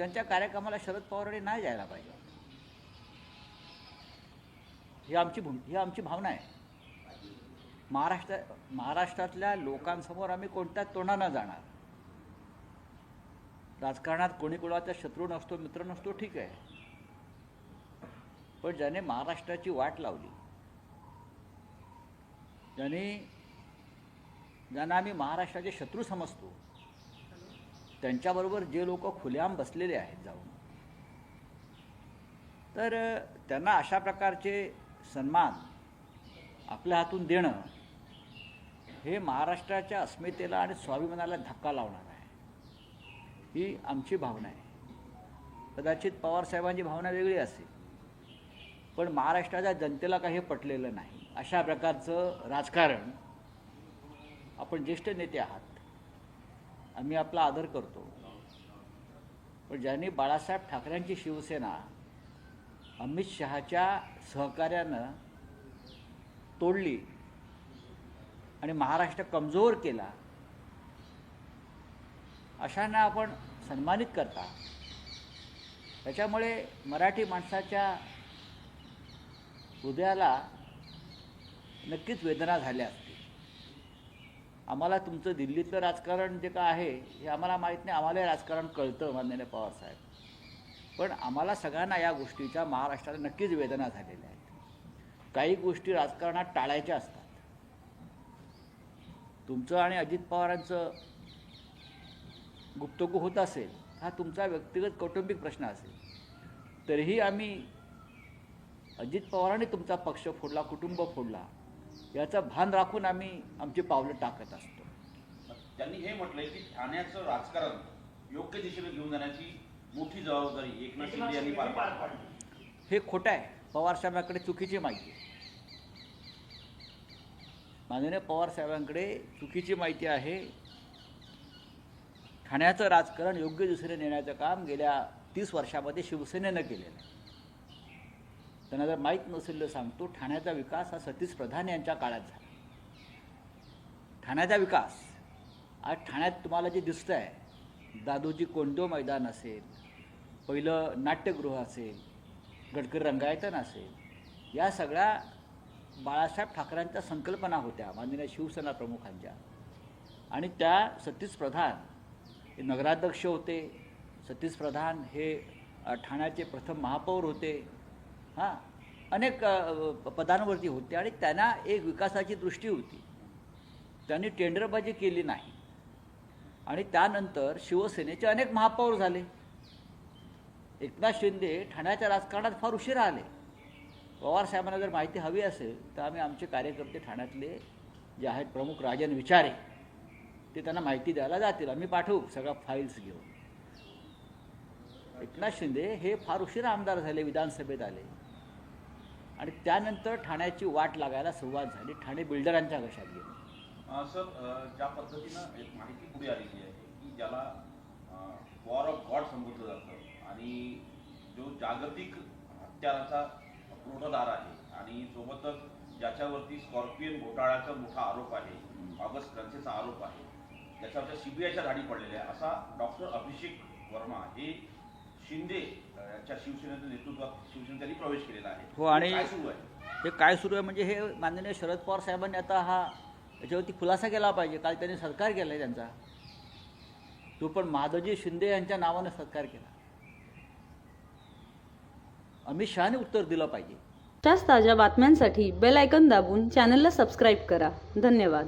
त्यांच्या कार्यक्रमाला शरद पवारांनी नाही जायला पाहिजे. ही आमची भूम ही आमची भावना आहे. महाराष्ट्र महाराष्ट्रातल्या लोकांसमोर आम्ही कोणत्या तोंडानं जाणार? राजकारणात कोणी कोणाचा शत्रू नसतो मित्र नसतो ठीक आहे. पण ज्याने महाराष्ट्राची वाट लावली ज्याने ज्यांना आम्ही महाराष्ट्राचे शत्रू समजतो त्यांच्याबरोबर जे लोक खुलेआम बसलेले आहेत जाऊन. तर त्यांना अशा प्रकारचे सन्मान आपल्या हातून देणं हे महाराष्ट्राच्या अस्मितेला आणि स्वाभिमानाला धक्का लावणार आहे. ही आमची भावना आहे. कदाचित पवारसाहेबांची भावना वेगळी असेल. पण महाराष्ट्राच्या जनतेला काही पटलेलं नाही. अशा प्रकारचं राजकारण आपण ज्येष्ठ नेते आहात. आम्ही आपला आदर करतो. पण ज्यांनी बाळासाहेब ठाकरेंची शिवसेना अमित शहाच्या सहकार्यानं तोडली आणि महाराष्ट्र कमजोर केला अशांना आपण सन्मानित करता. त्याच्यामुळे मराठी माणसाच्या हृदयाला नक्कीच वेदना झाल्या. असतील आम्हाला तुमचं दिल्लीतलं राजकारण जे का आहे हे आम्हाला माहीत नाही. आम्हाला हे राजकारण कळतं माननीय पवारसाहेब पण आम्हाला सगळ्यांना या गोष्टीच्या महाराष्ट्राला नक्कीच वेदना झालेल्या आहेत. काही गोष्टी राजकारणात टाळायच्या असतात. तुमचं आणि अजित पवारांचं गुप्तगु होत असेल हा तुमचा व्यक्तिगत कौटुंबिक प्रश्न असेल. तरीही आम्ही अजित पवारांनी तुमचा पक्ष फोडला कुटुंब फोडला याचं भान राखून आम्ही आमची पावलं टाकत असतो. त्यांनी हे म्हटलंय की ठाण्याचं राजकारण योग्य दिशेने घेऊन जाण्याची मोठी जबाबदारी एकनाथ शिंदे यांनी पार पाडली. हे खोटं आहे. पवारसाहेबांकडे चुकीची माहिती आहे. माननीय पवारसाहेबांकडे चुकीची माहिती आहे. ठाण्याचं राजकारण योग्य दिशेने नेण्याचं काम गेल्या तीस वर्षामध्ये शिवसेनेनं केलेलं आहे. त्यांना जर माहीत नसेल तर सांगतो ठाण्याचा विकास हा सतीश प्रधान यांच्या काळात झाला. ठाण्याचा विकास आज ठाण्यात तुम्हाला जे दिसतं आहे दादोजी कोंडो मैदान असेल पहिलं नाट्यगृह असेल गडकरी रंगायतन असेल या सगळ्या बाळासाहेब ठाकरेंच्या संकल्पना होत्या माननीय शिवसेना प्रमुखांच्या. आणि त्या सतीश प्रधान हे नगराध्यक्ष होते सतीश प्रधान हे ठाण्याचे प्रथम महापौर होते हां. अनेक पदांवरती होते आणि त्यांना एक विकासाची दृष्टी होती. त्यांनी टेंडरबाजी केली नाही. आणि त्यानंतर शिवसेनेचे अनेक महापौर झाले. एकनाथ शिंदे ठाण्याच्या राजकारणात फार उशिरा आले. पवार साहेबांना जर माहिती हवी असेल तर आम्ही आमचे कार्यकर्ते ठाण्यातले जे आहेत प्रमुख राजन विचारे ते त्यांना माहिती द्यायला जातील. आम्ही पाठवू सगळ्या फाईल्स घेऊन. एकनाथ शिंदे हे फार उशिरा आमदार झाले विधानसभेत आले. आणि त्यानंतर ठाण्याची वाट लागायला सुरुवात झाली. ठाणे बिल्डरांच्या घशात गेली. सर ज्या पद्धतीनं एक माहिती पुढे आलेली आहे की ज्याला वॉर ऑफ गॉड संबोधलं जातं आणि जो जागतिक हत्याराचा पुरवठादार आहे आणि सोबतच ज्याच्यावरती स्कॉर्पियन घोटाळ्याचा मोठा आरोप आहे ऑगस्ट क्रांतीचा आरोप आहे ज्याच्यावरच्या सीबीआयच्या धाडी पडलेल्या आहे असा डॉक्टर अभिषेक वर्मा हे शिंदे यांच्या शिवसेनेच्या नेतृत्वात शिवसेनेत त्यांनी प्रवेश केलेला आहे. हो, आणि- काय सुरू आहे? हे काय सुरू आहे म्हणजे हे माननीय शरद पवार साहेबांनी आता हा याच्यावरती खुलासा केला पाहिजे. काल त्यांनी सत्कार केला आहे त्यांचा. तो पण माधवजी शिंदे यांच्या नावानं सत्कार केला. अमित शहाने उत्तर दिलं पाहिजे. अशाच ताज्या बातम्यांसाठी बेल आयकॉन दाबून चॅनलला सबस्क्राईब करा. धन्यवाद.